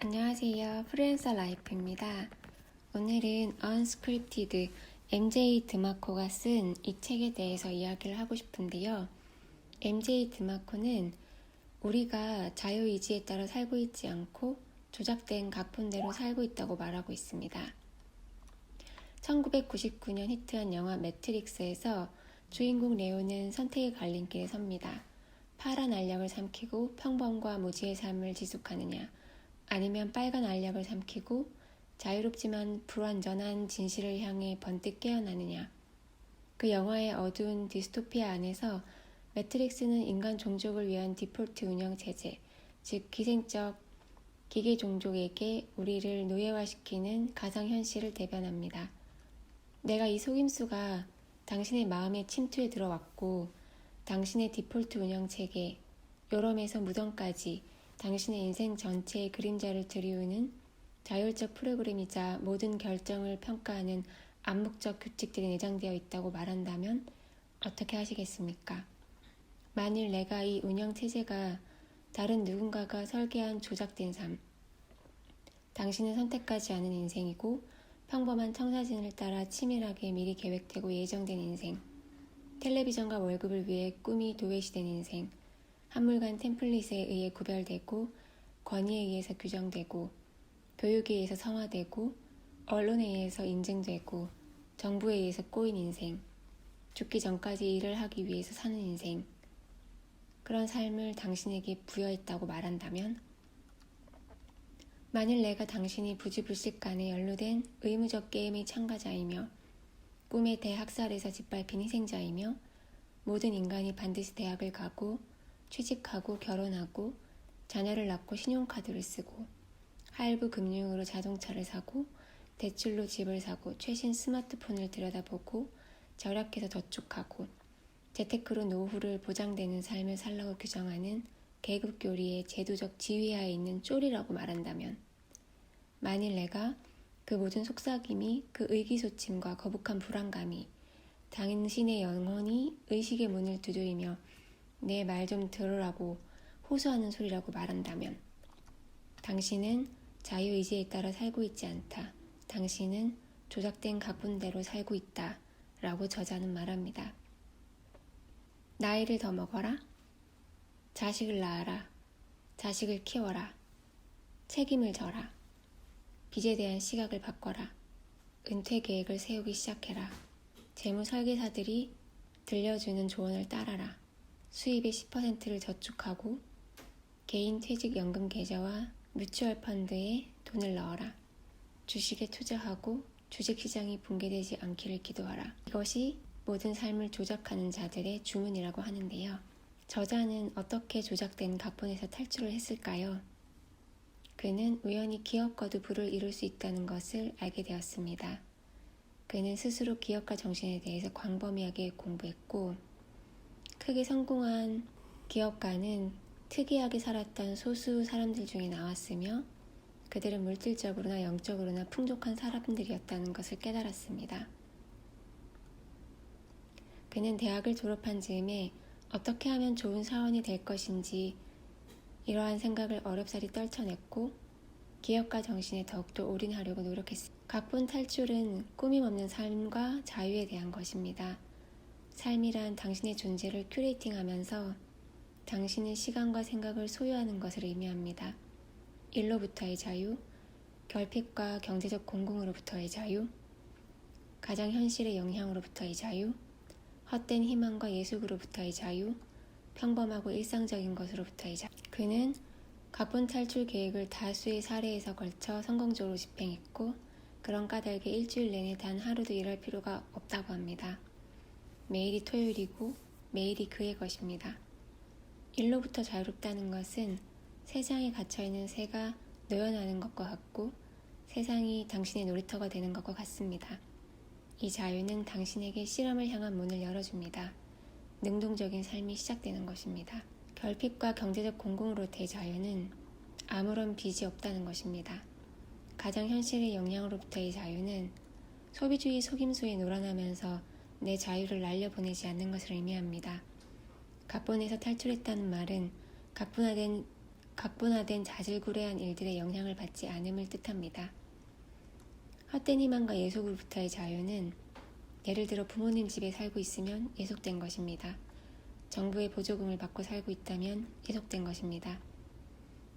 안녕하세요. 프리랜서 라이프입니다. 오늘은 Unscripted MJ 드마코가 쓴 이 책에 대해서 이야기를 하고 싶은데요. MJ 드마코는 우리가 자유의지에 따라 살고 있지 않고 조작된 각본대로 살고 있다고 말하고 있습니다. 1999년 히트한 영화 매트릭스에서 주인공 레오는 선택의 갈림길에 섭니다. 파란 알약을 삼키고 평범과 무지의 삶을 지속하느냐, 아니면 빨간 알약을 삼키고 자유롭지만 불완전한 진실을 향해 번뜩 깨어나느냐. 그 영화의 어두운 디스토피아 안에서 매트릭스는 인간 종족을 위한 디폴트 운영 체제, 즉 기생적 기계 종족에게 우리를 노예화시키는 가상 현실을 대변합니다. 내가 이 속임수가 당신의 마음에 침투해 들어왔고 당신의 디폴트 운영 체계, 요럼에서 무덤까지 당신의 인생 전체의 그림자를 들이우는 자율적 프로그램이자 모든 결정을 평가하는 암묵적 규칙들이 내장되어 있다고 말한다면 어떻게 하시겠습니까? 만일 내가 이 운영 체제가 다른 누군가가 설계한 조작된 삶, 당신은 선택하지 않은 인생이고 평범한 청사진을 따라 치밀하게 미리 계획되고 예정된 인생, 텔레비전과 월급을 위해 꿈이 도외시된 인생, 한물간 템플릿에 의해 구별되고 권위에 의해서 규정되고 교육에 의해서 성화되고 언론에 의해서 인증되고 정부에 의해서 꼬인 인생, 죽기 전까지 일을 하기 위해서 사는 인생, 그런 삶을 당신에게 부여했다고 말한다면 만일 내가 당신이 부지불식간에 연루된 의무적 게임의 참가자이며 꿈의 대학살에서 짓밟힌 희생자이며 모든 인간이 반드시 대학을 가고 취직하고 결혼하고 자녀를 낳고 신용카드를 쓰고 할부 금융으로 자동차를 사고 대출로 집을 사고 최신 스마트폰을 들여다보고 절약해서 저축하고 재테크로 노후를 보장되는 삶을 살라고 규정하는 계급 교리의 제도적 지위하에 있는 쫄이라고 말한다면 만일 내가 그 모든 속삭임이 그 의기소침과 거북한 불안감이 당신의 영혼이 의식의 문을 두드리며 내 말 좀 들으라고 호소하는 소리라고 말한다면 당신은 자유의지에 따라 살고 있지 않다. 당신은 조작된 각본대로 살고 있다. 라고 저자는 말합니다. 나이를 더 먹어라. 자식을 낳아라. 자식을 키워라. 책임을 져라. 빚에 대한 시각을 바꿔라. 은퇴 계획을 세우기 시작해라. 재무 설계사들이 들려주는 조언을 따라라. 수입의 10%를 저축하고 개인 퇴직연금 계좌와 뮤추얼 펀드에 돈을 넣어라. 주식에 투자하고 주식시장이 붕괴되지 않기를 기도하라. 이것이 모든 삶을 조작하는 자들의 주문이라고 하는데요. 저자는 어떻게 조작된 각본에서 탈출을 했을까요? 그는 우연히 기업과도 부를 이룰 수 있다는 것을 알게 되었습니다. 그는 스스로 기업가 정신에 대해서 광범위하게 공부했고, 크게 성공한 기업가는 특이하게 살았던 소수 사람들 중에 나왔으며, 그들은 물질적으로나 영적으로나 풍족한 사람들이었다는 것을 깨달았습니다. 그는 대학을 졸업한 즈음에 어떻게 하면 좋은 사원이 될 것인지 이러한 생각을 어렵사리 떨쳐냈고 기업가 정신에 더욱더 올인하려고 노력했습니다. 각본 탈출은 꾸밈 없는 삶과 자유에 대한 것입니다. 삶이란 당신의 존재를 큐레이팅하면서 당신의 시간과 생각을 소유하는 것을 의미합니다. 일로부터의 자유, 결핍과 경제적 공공으로부터의 자유, 가장 현실의 영향으로부터의 자유, 헛된 희망과 예술으로부터의 자유, 평범하고 일상적인 것으로부터의 자유. 그는 각본 탈출 계획을 다수의 사례에서 걸쳐 성공적으로 집행했고, 그런 까닭에 일주일 내내 단 하루도 일할 필요가 없다고 합니다. 매일이 토요일이고, 매일이 그의 것입니다. 일로부터 자유롭다는 것은 세상에 갇혀있는 새가 놓여나는 것과 같고, 세상이 당신의 놀이터가 되는 것과 같습니다. 이 자유는 당신에게 실험을 향한 문을 열어줍니다. 능동적인 삶이 시작되는 것입니다. 결핍과 경제적 공공으로부터의 자유는 아무런 빚이 없다는 것입니다. 가장 현실의 영향으로부터의 자유는 소비주의 속임수에 놀아나면서 내 자유를 날려보내지 않는 것을 의미합니다. 각본에서 탈출했다는 말은 각본화된 각본화된 자질구레한 일들의 영향을 받지 않음을 뜻합니다. 헛된 희망과 예속으로부터의 자유는 예를 들어 부모님 집에 살고 있으면 예속된 것입니다. 정부의 보조금을 받고 살고 있다면 예속된 것입니다.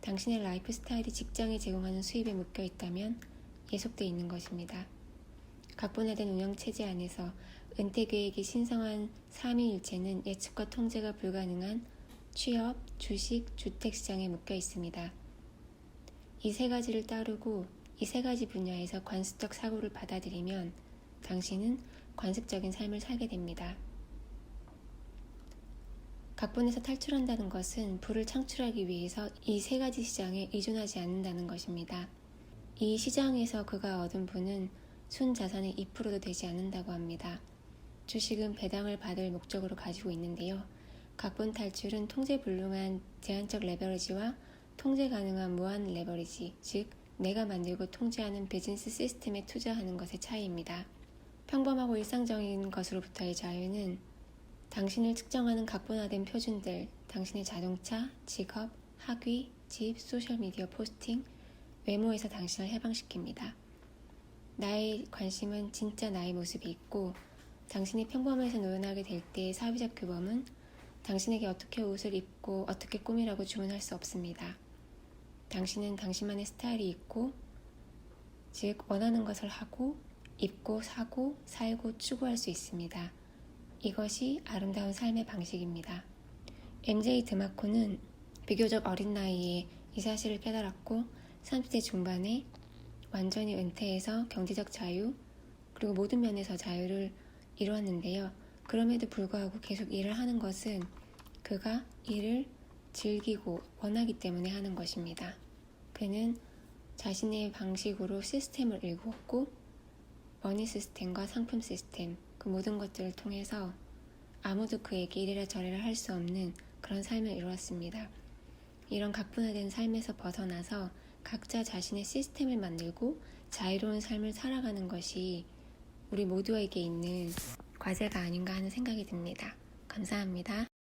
당신의 라이프 스타일이 직장이 제공하는 수입에 묶여 있다면 예속돼 있는 것입니다. 각본화된 운영 체제 안에서 은퇴 계획이 신성한 삼위일체는 예측과 통제가 불가능한 취업, 주식, 주택 시장에 묶여 있습니다. 이 세 가지를 따르고 이 세 가지 분야에서 관습적 사고를 받아들이면 당신은 관습적인 삶을 살게 됩니다. 각본에서 탈출한다는 것은 부를 창출하기 위해서 이 세 가지 시장에 의존하지 않는다는 것입니다. 이 시장에서 그가 얻은 부는 순 자산의 2%도 되지 않는다고 합니다. 주식은 배당을 받을 목적으로 가지고 있는데요. 각본 탈출은 통제 불능한 제한적 레버리지와 통제 가능한 무한 레버리지, 즉 내가 만들고 통제하는 비즈니스 시스템에 투자하는 것의 차이입니다. 평범하고 일상적인 것으로부터의 자유는 당신을 측정하는 각본화된 표준들, 당신의 자동차, 직업, 학위, 집, 소셜미디어 포스팅, 외모에서 당신을 해방시킵니다. 나의 관심은 진짜 나의 모습이 있고 당신이 평범해서 노연하게 될 때의 사회적 규범은 당신에게 어떻게 옷을 입고 어떻게 꾸미라고 주문할 수 없습니다. 당신은 당신만의 스타일이 있고 즉 원하는 것을 하고 입고 사고 살고 추구할 수 있습니다. 이것이 아름다운 삶의 방식입니다. MJ 드마코는 비교적 어린 나이에 이 사실을 깨달았고 30대 중반에 완전히 은퇴해서 경제적 자유 그리고 모든 면에서 자유를 이루었는데요. 그럼에도 불구하고 계속 일을 하는 것은 그가 일을 즐기고 원하기 때문에 하는 것입니다. 그는 자신의 방식으로 시스템을 일구었고 머니 시스템과 상품 시스템 그 모든 것들을 통해서 아무도 그에게 이래라 저래라 할 수 없는 그런 삶을 이루었습니다. 이런 각분화된 삶에서 벗어나서 각자 자신의 시스템을 만들고 자유로운 삶을 살아가는 것이 우리 모두에게 있는 과제가 아닌가 하는 생각이 듭니다. 감사합니다.